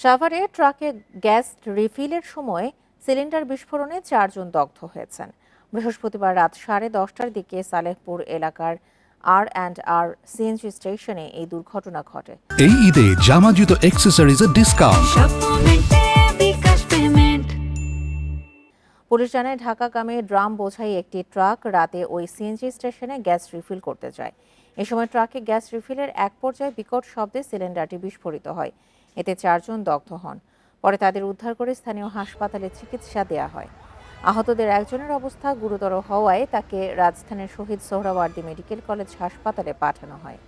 সাভারে ট্রাকে গ্যাস রিফিলের সময় সিলিন্ডার বিস্ফোরণে চারজন দগ্ধ হয়েছেন। বৃহস্পতিবার রাত সাড়ে দশটার দিকে সালেহপুর এলাকার আর অ্যান্ড আর সিএনজি স্টেশনে এই দুর্ঘটনা ঘটে। এই ঈদে জামা জুতো অ্যাক্সেসরিজের ডিসকাউন্ট পুলিশ জানায় ঢাকাগামী ড্রাম বোঝাই একটি ট্রাক রাতে ওই সিএনজি স্টেশনে গ্যাস রিফিল করতে যায়। এ সময় ট্রাকে গ্যাস রিফিলের এক পর্যায়ে বিকট শব্দে সিলিন্ডারটি বিস্ফোরিত হয়। এতে চারজন দগ্ধ হন। পরে তাদের উদ্ধার করে স্থানীয় হাসপাতালে চিকিৎসা দেয়া হয়। আহতদের একজনের অবস্থা গুরুতর হওয়ায় তাকে রাজধানীর শহীদ সোহরাওয়ার্দী মেডিকেল কলেজ হাসপাতালে পাঠানো হয়।